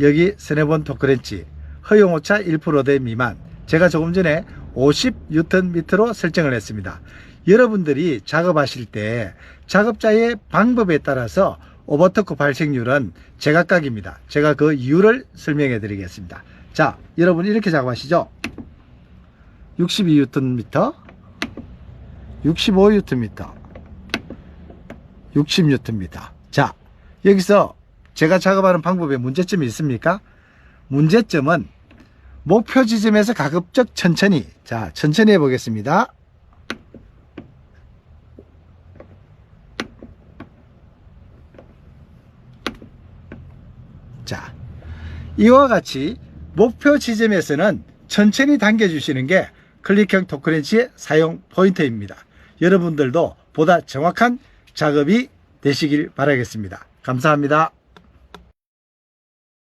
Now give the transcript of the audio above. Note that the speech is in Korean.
여기 세네본 토크렌치 허용오차 1%대 미만 제가 조금 전에 50뉴턴 미터로 설정을 했습니다. 여러분들이 작업하실 때 작업자의 방법에 따라서 오버토크 발생률은 제각각입니다. 제가 그 이유를 설명해 드리겠습니다. 자, 여러분 이렇게 작업하시죠. 62뉴턴 미터, 65뉴턴 미터, 60뉴턴 미터. 자, 여기서 제가 작업하는 방법에 문제점이 있습니까? 문제점은 목표 지점에서 가급적 천천히 자 천천히 해보겠습니다. 자 이와 같이 목표 지점에서는 천천히 당겨 주시는 게 클릭형 토크렌치의 사용 포인트입니다. 여러분들도 보다 정확한 작업이 되시길 바라겠습니다. 감사합니다